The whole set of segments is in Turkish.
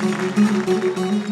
Música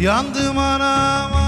Yandım anam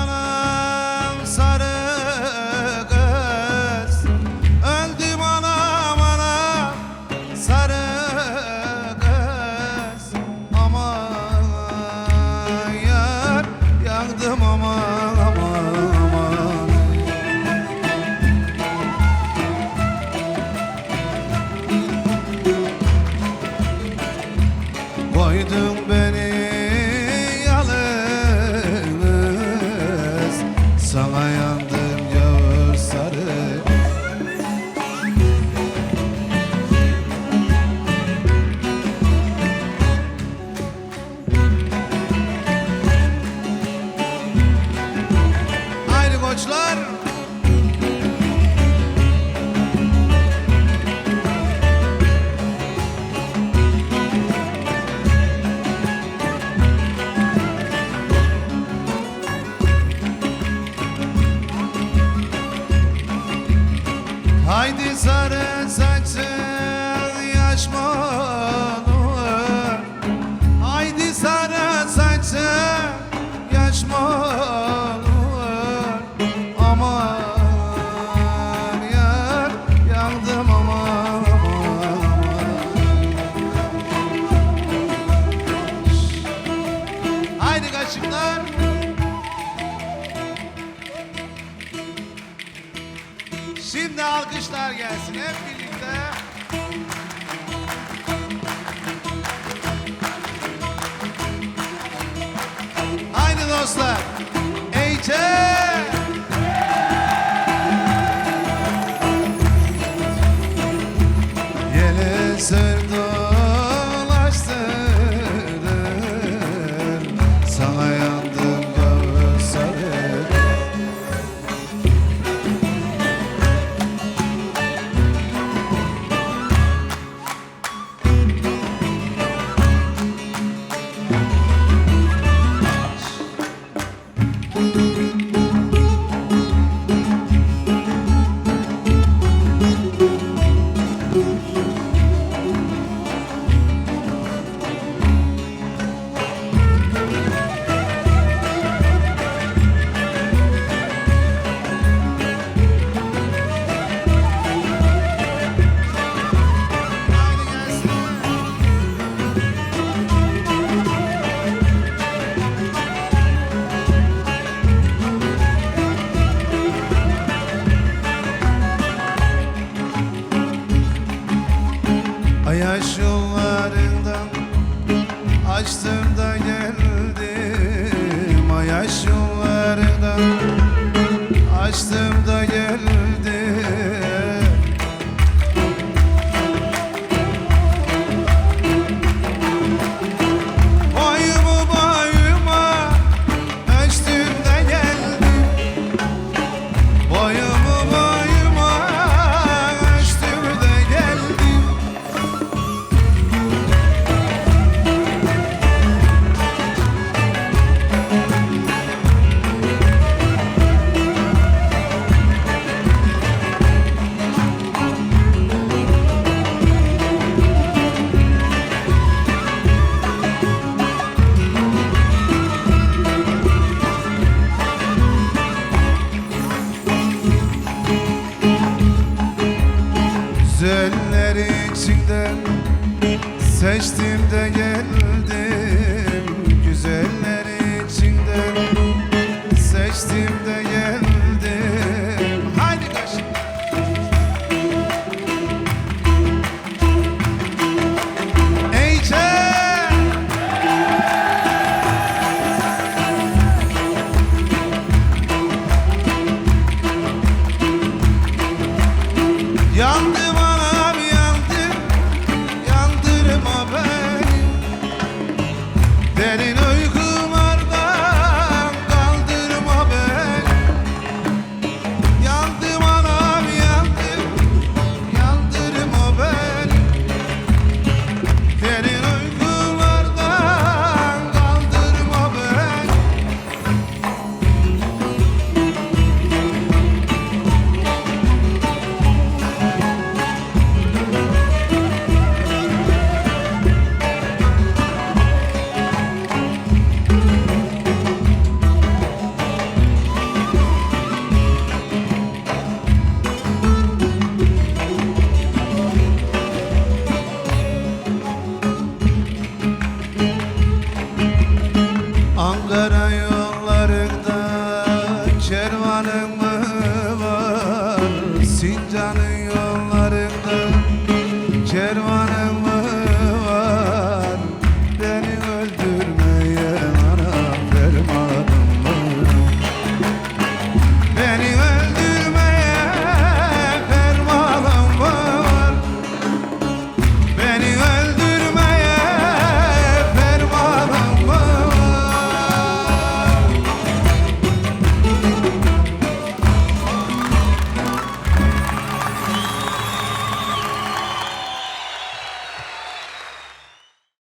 alkışlar gelsin hep birlikte. Haydi dostlar. Eğitim. Yele sevdim. system içinden Seçtim de geldim Angara